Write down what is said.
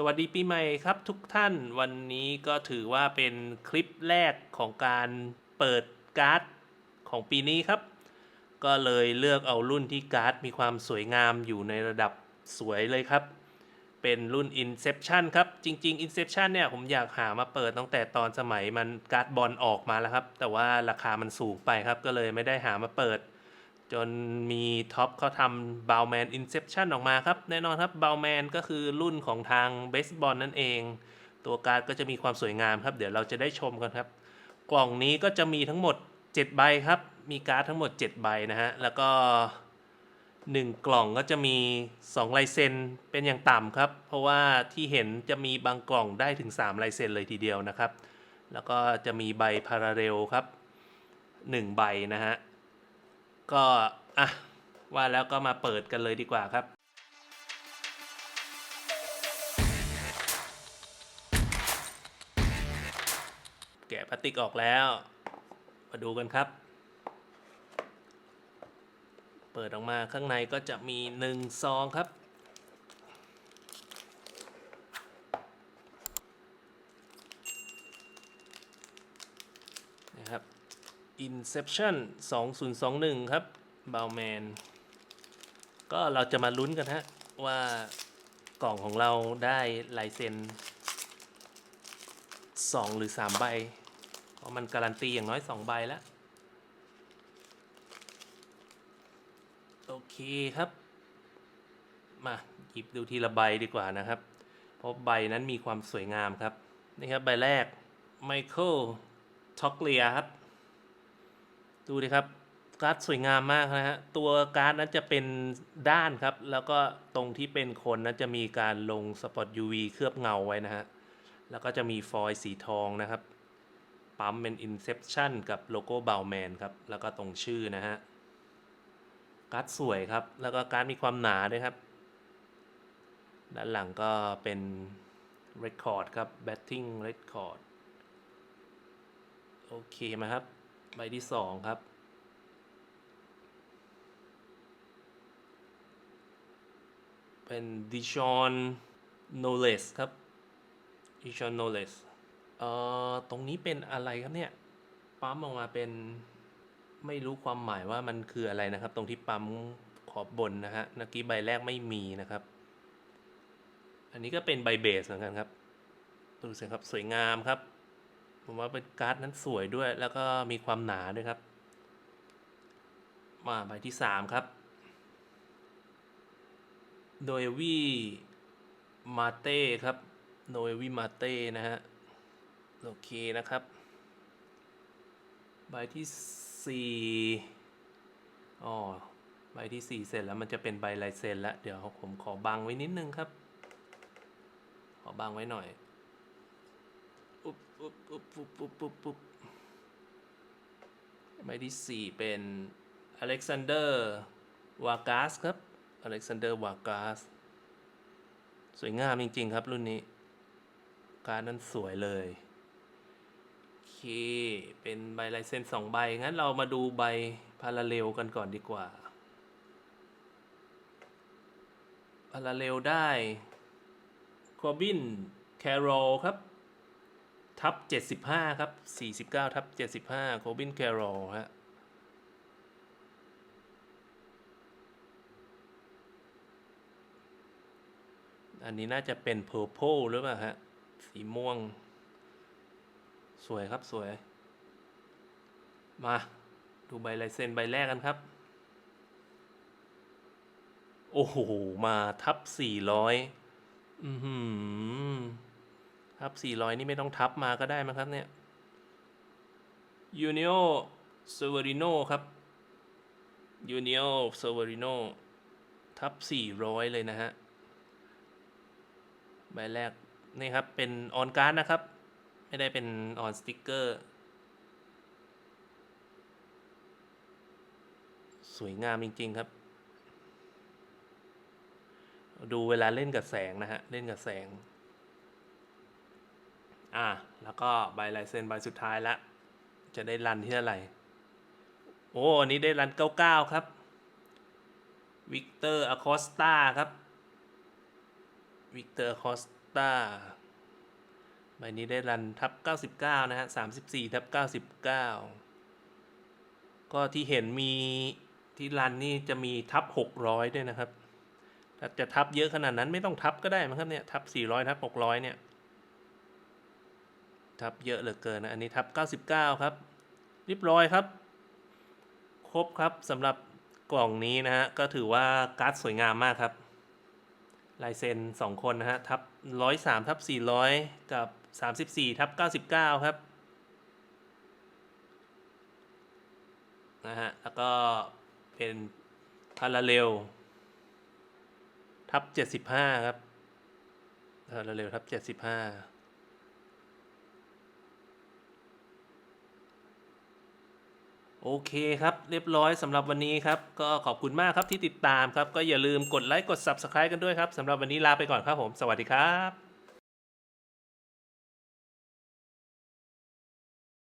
สวัสดีปีใหม่ครับทุกท่านวันนี้ก็ถือว่าเป็นคลิปแรกของการเปิดการ์ดของปีนี้ครับ ก็เลยเลือกเอารุ่นที่การ์ดมีความสวยงามอยู่ในระดับสวยเลยครับ เป็นรุ่น Inception ครับ จริง ๆ Inception เนี่ยผมอยากหามาเปิดตั้งแต่ตอนสมัยมันการ์ดบอลออกมาแล้วครับ แต่ว่าราคามันสูงไปครับก็เลยไม่ได้หามาเปิด จนมีท็อปเขาทำบ o ลแมนอินเซ t ชันออกมาครับ แน่นอนครับบ o ลแมนก็คือรุ่นของทางเบสบอลนั่นเอง ตัวการ์ดก็จะมีความสวยงามครับ เดี๋ยวเราจะได้ชมกันครับ กล่องนี้ก็จะมีทั้งหมด 7 ใบครับ มีการ์ดทั้งหมด 7 ใบนะฮะ แล้วก็ 1 กล่องก็จะมี 2 ลายเซ็นเป็นอย่างต่ำครับ เพราะว่าที่เห็นจะมีบางกล่องได้ถึง 3 ลายเซ็นเลยทีเดียวนะครับ แล้วก็จะมีใบพาราเรลครับ 1 ใบนะฮะ ก็อะว่าแล้วก็มาเปิดกันเลยดีกว่าครับ แกะพลาสติกออกแล้ว มาดูกันครับ เปิดออกมาข้างในก็จะมีหนึ่งซองครับนะครับ Inception 2021 ครับ b o w m a n ก็เราจะมาลุ้นกันฮะ ว่ากล่องของเราได้ลายเซ็น 2 หรือ 3 ใบ เพราะมันการันตีอย่างน้อย 2 ใบแล้ว โอเคครับ มาหยิบดูทีละใบดีกว่านะครับ เพราะใบนั้นมีความสวยงามครับ นี่ครับ ใบแรก Michael t o c l e a ครับ ดูดิครับการ์ดสวยงามมากนะฮะตัวการ์ดนั้นจะเป็นด้านครับ แล้วก็ตรงที่เป็นคนนั้นจะมีการลงสปอต UV เคลือบเงาไว้นะฮะแล้วก็จะมีฟอยล์สีทองนะครับ ปั๊มเป็น Inception กับโลโก้เบลแมนครับ แล้วก็ตรงชื่อนะฮะการ์ดสวยครับ แล้วก็การ์ดมีความหนาด้วยครับ ด้านหลังก็เป็น Record ครับ Batting Record โอเคไหมครับ ใบที่สองครับ เป็นดิชอนโนเลสครับดิชอนโนเลสเอ่อตรงนี้เป็นอะไรครับเนี่ย ปั๊มออกมาเป็นไม่รู้ความหมายว่ามันคืออะไรนะครับ ตรงที่ปั๊มขอบบนนะฮะเมื่อกี้ใบแรกไม่มีนะครับ อันนี้ก็เป็นใบเบสเหมือนกันครับ ดูสิครับสวยงามครับ ผมว่าเป็นการ์ดนั้นสวยด้วย แล้วก็มีความหนาด้วยครับ มาใบที่สามครับ โดยวีมาเต้ครับ โดยวีมาเต้นะฮะ โอเคนะครับ ใบที่สี่อ๋อ ใบที่สี่เสร็จแล้วมันจะเป็นใบลายเซ็นแล้ว เดี๋ยวผมขอบังไว้นิดนึงครับ ขอบังไว้หน่อย อุ๊บอุ๊บอุ๊บอุ๊บอุ๊บอุ๊บอุ๊บใบที่สี่เป็นอเล็กซานเดอร์วากาสครับอเล็กซานเดอร์วากาสสวยงามจริง ๆ ครับรุ่นนี้ การนั้นสวยเลยโอเคเป็นใบลายเซ็นสองใบ งั้นเรามาดูใบพาราเรลกันก่อนดีกว่าพาราเรลได้คอบินแคโรครับ ทับ 75 ครับ 49 ทับ 75 โคบินแคโรลฮะอันนี้น่าจะเป็น Purple หรือเปล่าฮะ สีม่วง สวยครับสวย มาดูใบลายเซ็นใบแรกกันครับ โอ้โห มาทับ 400 อือหือ ทับ 400 นี่ไม่ต้องทับมาก็ได้มั้งครับเนี่ย u n i o s e v e r i n o ครับ u n i o s e v e r i n o ทับ 400 เลยนะฮะ ใบแรก นี่ครับ เป็นออนการ์ดนะครับ ไม่ได้เป็นออนสติกเกอร์สวยงามจริง ๆ ครับ ดูเวลาเล่นกับแสงนะฮะ เล่นกับแสง อ่าแล้วก็ใบลายเซ็นใบสุดท้ายละ จะได้รันที่เท่าไหร่ โอ้อันนี้ได้รัน99ครับ วิกเตอร์อคอสตาครับ วิกเตอร์คอสตาใบนี้ได้รันทับ 99 นะฮะ 34 ทับ 99 ก็ที่เห็นมีที่รันนี่จะมีทับ 600 ด้วยนะครับ ถ้าจะทับเยอะขนาดนั้นไม่ต้องทับก็ได้มั้งครับเนี่ย ทับ 400 ทับ 600 เนี่ย ทับเยอะเหลือเกินนะ อันนี้ทับ 99 ครับ เรียบร้อยครับ ครบครับสำหรับกล่องนี้นะฮะ ก็ถือว่าการ์ดสวยงามมากครับ ลายเซ็นสองคนนะฮะ ทับ 103 ทับ 400 กับ 34 ทับ 99 ครับนะฮะ แล้วก็เป็นพาราเรลทับ 75 ครับพาราเรลทับ 75 โอเคครับ เรียบร้อยสำหรับวันนี้ครับ ก็ขอบคุณมากครับที่ติดตามครับ ก็อย่าลืมกดไลค์กด Subscribe กันด้วยครับสำหรับวันนี้ลาไปก่อนครับผม สวัสดีครับ